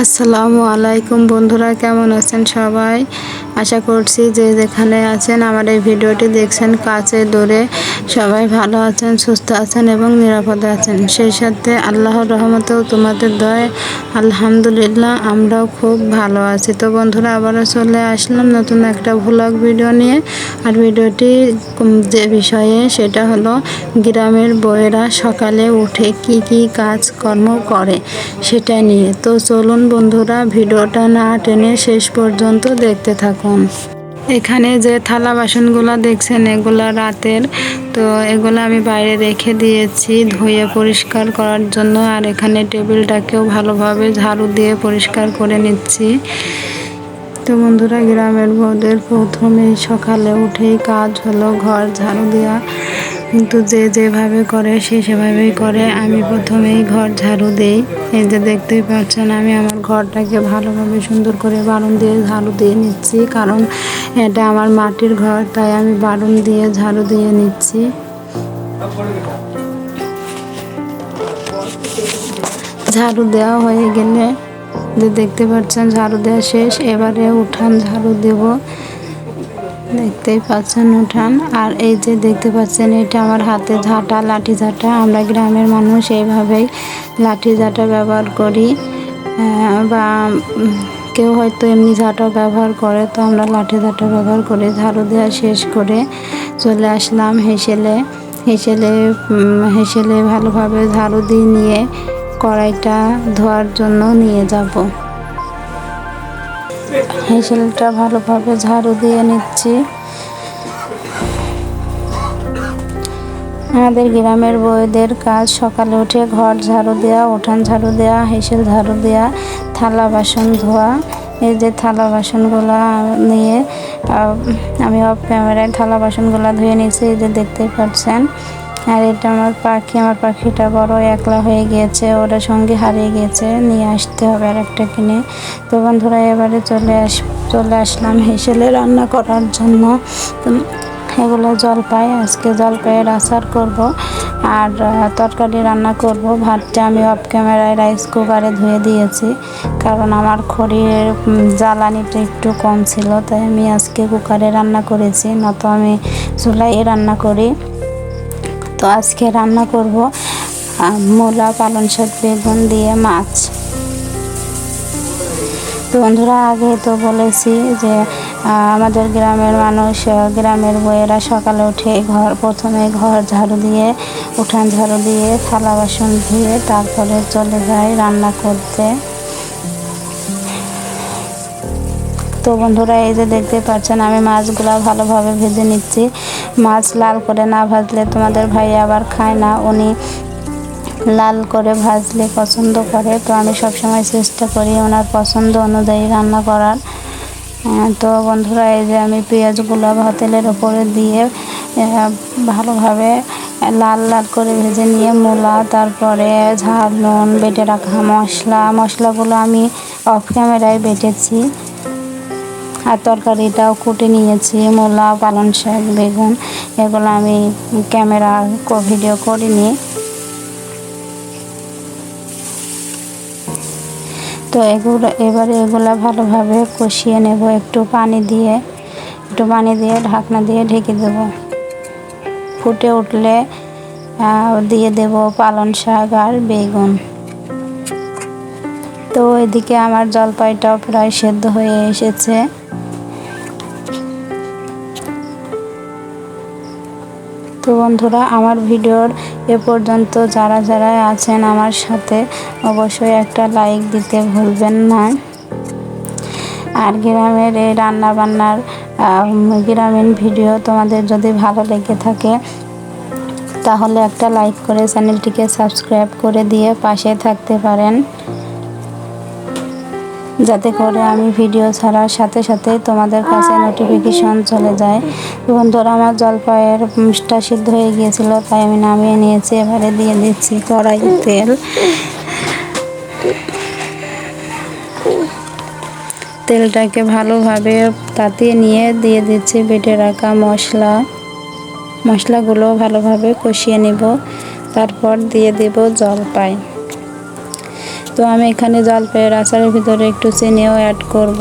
আসসালামু আলাইকুম বন্ধুরা, কেমন আছেন সবাই? আশা করছি যে যেখানে আছেন, আমার এই ভিডিওটি দেখছেন কাছে দূরে। সবাই ভালো আছেন, সুস্থ আছেন এবং নিরাপদে আছেন। সেই সাথে আল্লাহর রহমতেও তোমাদের দয়। আলহামদুলিল্লাহ, আমরাও খুব ভালো আছি। তো বন্ধুরা, আবারও চলে আসলাম নতুন একটা ভ্লগ ভিডিও নিয়ে। আর ভিডিওটি যে বিষয়ে সেটা হলো, গ্রামের বইয়েরা সকালে উঠে কি কি কাজকর্ম করে, সেটা নিয়ে। তো চলুন বন্ধুরা, ভিডিওটা না টেনে শেষ পর্যন্ত দেখতে থাকুন। এখানে যে থালা বাসনগুলো দেখছেন, এগুলা রাতের। তো এগুলো আমি বাইরে রেখে দিয়েছি ধুয়ে পরিষ্কার করার জন্য। আর এখানে টেবিলটাকেও ভালোভাবে ঝাড়ু দিয়ে পরিষ্কার করে নিচ্ছি। তো বন্ধুরা, গ্রামের বউদের প্রথমেই সকালে উঠেই কাজ হলো ঘর ঝাড়ু দেওয়া। কিন্তু যে যেভাবে করে, সে সেভাবেই করে। আমি প্রথমেই ঘর ঝাড়ু দেই। এই যে দেখতেই পাচ্ছেন, আমি আমার ঘরটাকে ভালোভাবে সুন্দর করে বারুন দিয়ে ঝাড়ু দিয়ে নিচ্ছি, কারণ এটা আমার মাটির ঘর, তাই আমি বারুন দিয়ে ঝাড়ু দিয়ে নিচ্ছি। ঝাড়ু দেওয়া হয়ে গেলে যে দেখতে পাচ্ছেন, ঝাড়ু দেওয়া শেষ। এবারে উঠান ঝাড়ু দেব। দেখতেই পাচ্ছেন উঠান। আর এই যে দেখতে পাচ্ছেন, এটা আমার হাতে ঝাঁটা, লাঠি ঝাঁটা। আমরা গ্রামের মানুষ এইভাবেই লাঠি ঝাঁটা ব্যবহার করি। বা কেউ হয়তো এমনি ঝাঁটা ব্যবহার করে, তো আমরা লাঠি ঝাঁটা ব্যবহার করে। ঝাড়ু দেওয়া শেষ করে চলে আসলাম হেসেলে। হেসেলে হেসেলে ভালোভাবে ঝাড়ু দিয়ে নিয়ে কড়াইটা ধোয়ার জন্য নিয়ে যাব। হেসেলটা ভালোভাবে ঝাড়ু দিয়ে নিচ্ছি। আমাদের গ্রামের বউদের কাজ সকালে উঠে ঘর ঝাড়ু দেওয়া, উঠান ঝাড়ু দেওয়া, হেসেল ঝাড়ু দেওয়া, থালা বাসন ধোয়া। এই যে থালা বাসনগুলো নিয়ে আমি অফ ক্যামেরায় থালা বাসনগুলো ধুয়ে নিয়েছি, এই যে দেখতেই পাচ্ছেন। আর এটা আমার পাখি, আমার পাখিটা বড়, একলা হয়ে গিয়েছে, ওরা সঙ্গে হারিয়ে গিয়েছে, নিয়ে আসতে হবে আর একটা কিনে। তো বন্ধুরা, এবারে চলে আস, চলে আসলাম হেসেলে রান্না করার জন্য। এগুলো জলপাই আজকে জলপাইয়ের আচার করব, আর তরকারি রান্না করব। ভাতটা আমি অফ ক্যামেরায় রাইস কুকারে ধুয়ে দিয়েছি, কারণ আমার খড়ির জ্বালানিটা একটু কম ছিল, তাই আমি আজকে কুকারে রান্না করেছি নত আমি চুলাই রান্না করি। তো আজকে রান্না করব মূলা পালন শাক, বেগুন দিয়ে মাছ। তো বন্ধুরা, আগে তো বলেছি যে আমাদের গ্রামের মানুষ গ্রামের বইয়েরা সকালে উঠে ঘর, প্রথমে ঘর ঝাড়ু দিয়ে, উঠান ঝাড়ু দিয়ে, থালা বাসন ধুয়ে তারপরে চলে যায় রান্না করতে। তো বন্ধুরা, এই যে দেখতে পাচ্ছেন, আমি মাছগুলো ভালোভাবে ভেজে নিচ্ছি। মাছ লাল করে না ভাজলে তোমাদের ভাই আবার খায় না। উনি লাল করে ভাজলে পছন্দ করে। তো আমি সবসময় চেষ্টা করি ওনার পছন্দ অনুযায়ী রান্না করার। তো বন্ধুরা, এই যে আমি পেঁয়াজগুলো ভাতেলের ওপরে দিয়ে ভালোভাবে লাল লাল করে ভেজে নিয়ে মূলা, তারপরে ঝাল, নুন, বেটে রাখা মশলা, মশলাগুলো আমি অফ ক্যামেরায় বেটেছি। আর তরকারিটাও কুটে নিয়েছি, মূলা পালন শাক, বেগুন। এগুলো আমি ক্যামেরা ভিডিও করিনি। তো এগুলো, এবারে এগুলো ভালোভাবে কষিয়ে নেব, একটু পানি দিয়ে। একটু পানি দিয়ে ঢাকনা দিয়ে ঢেকে দেব। ফুটে উঠলে দিয়ে দেব পালন শাক আর বেগুন। তো এদিকে আমার জলপাইটাও প্রায় সেদ্ধ হয়ে এসেছে। তো বন্ধুরা, আমার ভিডিওর এ পর্যন্ত যারা যারা আছেন আমার সাথে অবশ্যই একটা লাইক দিতে ভুলবেন না। আর গ্রামের এই রান্নাবান্নার গ্রামীণ ভিডিও তোমাদের যদি ভালো লেগে থাকে, তাহলে একটা লাইক করে চ্যানেলটিকে সাবস্ক্রাইব করে দিয়ে পাশে থাকতে পারেন। যাতে করে আমি ভিডিও ছাড়ার সাথে সাথে তোমাদের কাছে নোটিফিকেশন চলে যায়। বন্ধুরা আমার জলপাইয়ের মুসটা সিদ্ধ হয়ে গিয়েছিল, তাই আমি নামিয়ে নিয়েছি, এবারে দিয়ে দিচ্ছি কড়াই তেল। তেলটাকে ভালোভাবে তাতিয়ে নিয়ে দিয়ে দিচ্ছি বেটে রাখা মশলা। মশলাগুলো ভালোভাবে কষিয়ে নেব। তারপর দিয়ে দেব জলপাই। তো আমি এখানে জলপাইয়ের আচারের ভিতরে একটু চিনিও অ্যাড করব।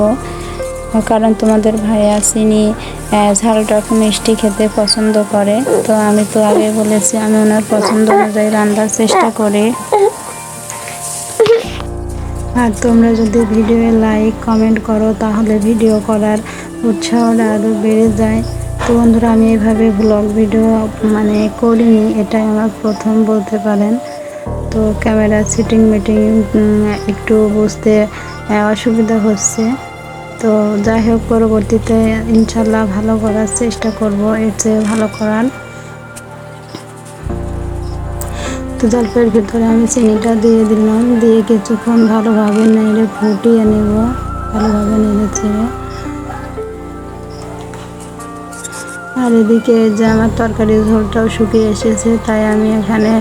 কারণ তোমাদের ভাইয়া চিনি ঝালটা মিষ্টি খেতে পছন্দ করে। তো আমি তো আগে বলেছি, আমি ওনার পছন্দ অনুযায়ী রান্নার চেষ্টা করি। আর তোমরা যদি ভিডিওয়ে লাইক কমেন্ট করো, তাহলে ভিডিও করার উৎসাহটা আরও বেড়ে যায়। তো বন্ধুরা, আমি এভাবে ব্লগ ভিডিও মানে করিনি, এটাই আমার প্রথম বলতে পারেন। তো ক্যামেরা সিটিং মিটিং একটু বুঝতে অসুবিধা হচ্ছে। তো যাই হোক, পরবর্তীতে ইনশাল্লাহ ভালো করার চেষ্টা করব, এর চেয়ে ভালো করার। তো জলপাইয়ের ভিতরে আমি চিনিটা দিয়ে দিলাম, দিয়ে কিছুক্ষণ ভালোভাবে নেড়ে ফুটিয়ে নেব, ভালোভাবে নেড়ে চেড়ে। আর এদিকে যে আমার তরকারির ঝোলটাও শুকিয়ে এসেছে, তাই আমি এখানে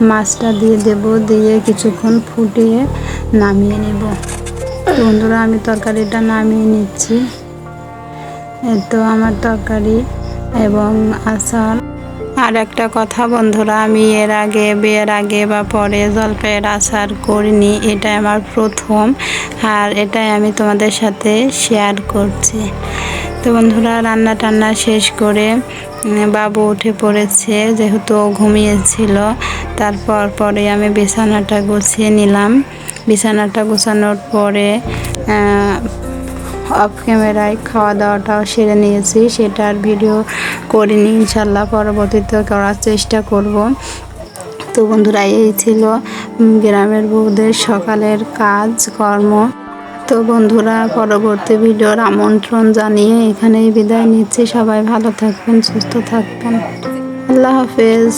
মাছটা দিয়ে দেব, দিয়ে কিছুক্ষণ ফুটিয়ে নামিয়ে নেব। বন্ধুরা, আমি তরকারিটা নামিয়ে নিচ্ছি। তো আমার তরকারি এবং আচার। আর একটা কথা বন্ধুরা, আমি এর আগে, বিয়ের আগে বা পরে জলপাইয়ের আচার করিনি এটা আমার প্রথম। আর এটাই আমি তোমাদের সাথে শেয়ার করছি। তো বন্ধুরা, রান্না টান্না শেষ করে বাবু উঠে পড়েছে, যেহেতু ঘুমিয়েছিল। তারপর পরে আমি বিছানাটা গুছিয়ে নিলাম। বিছানাটা গোছানোর পরে অফ ক্যামেরায় খাওয়া দাওয়াটাও সেরে নিয়েছি। সেটার ভিডিও করিনি, ইনশাল্লাহ পরবর্তীতে করার চেষ্টা করব। তো বন্ধুরা, এই ছিল গ্রামের বউদের সকালের কাজ, কর্ম। তো বন্ধুরা, পরবর্তী ভিডিওর আমন্ত্রণ জানিয়ে এখানেই বিদায় নিচ্ছি। সবাই ভালো থাকবেন, সুস্থ থাকবেন। আল্লাহ হাফেজ।